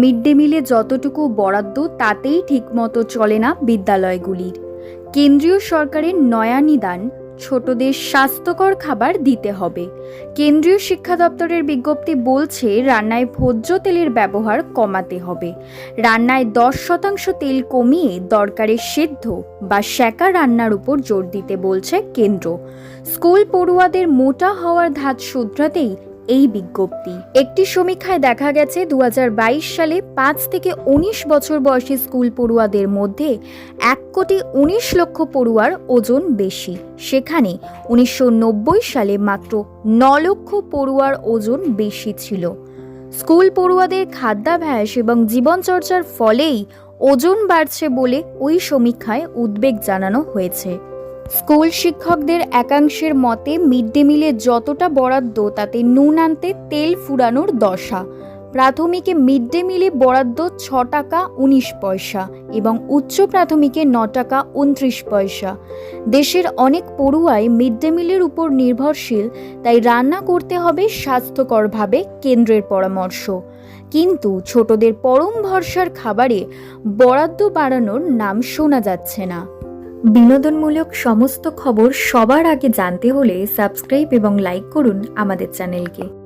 Mid day মিলে যতটুকু বরাদ্দ, তাতেই ঠিকমতো চলে না বিদ্যালয়গুলির। কেন্দ্রীয় সরকারের নয়া নিদান, ছোটদের স্বাস্থ্যকর খাবার দিতে হবে। কেন্দ্রীয় শিক্ষা দপ্তরের বিজ্ঞপ্তি বলছে, রান্নায় ভোজ্য তেলের ব্যবহার কমাতে হবে। রান্নায় দশ শতাংশ তেল কমিয়ে দরকারে সেদ্ধ বা সেকা রান্নার উপর জোর দিতে বলছে কেন্দ্র। স্কুল পড়ুয়াদের মোটা হওয়ার ধাত শুধরাতেই এই বিজ্ঞপ্তি। একটি সমীক্ষায় দেখা গেছে দু হাজার বাইশ সালে পাঁচ থেকে উনিশ বছর বয়সী স্কুল পড়ুয়াদের মধ্যে এক কোটি উনিশ লক্ষ পড়ুয়ার ওজন বেশি। সেখানে উনিশশো নব্বই সালে মাত্র ন লক্ষ পড়ুয়ার ওজন বেশি ছিল। স্কুল পড়ুয়াদের খাদ্যাভ্যাস এবং জীবনচর্চার ফলেই ওজন বাড়ছে বলে ওই সমীক্ষায় উদ্বেগ জানানো হয়েছে। স্কুল শিক্ষকদের একাংশের মতে মিড ডে মিলে যতটা বরাদ্দ, তাতে নুন আনতে তেল ফুরানোর দশা। প্রাথমিকে মিড ডে মিলে বরাদ্দ ছ টাকা উনিশ পয়সা এবং উচ্চ প্রাথমিকে ন টাকা উনত্রিশ পয়সা। দেশের অনেক পড়ুয়াই মিড ডে মিলের উপর নির্ভরশীল, তাই রান্না করতে হবে স্বাস্থ্যকরভাবে কেন্দ্রের পরামর্শ। কিন্তু ছোটদের পরম ভরসার খাবারে বরাদ্দ বাড়ানোর নাম শোনা যাচ্ছে না। বিনোদনমূলক সমস্ত খবর সবার আগে জানতে হলে সাবস্ক্রাইব এবং লাইক করুন আমাদের চ্যানেলকে।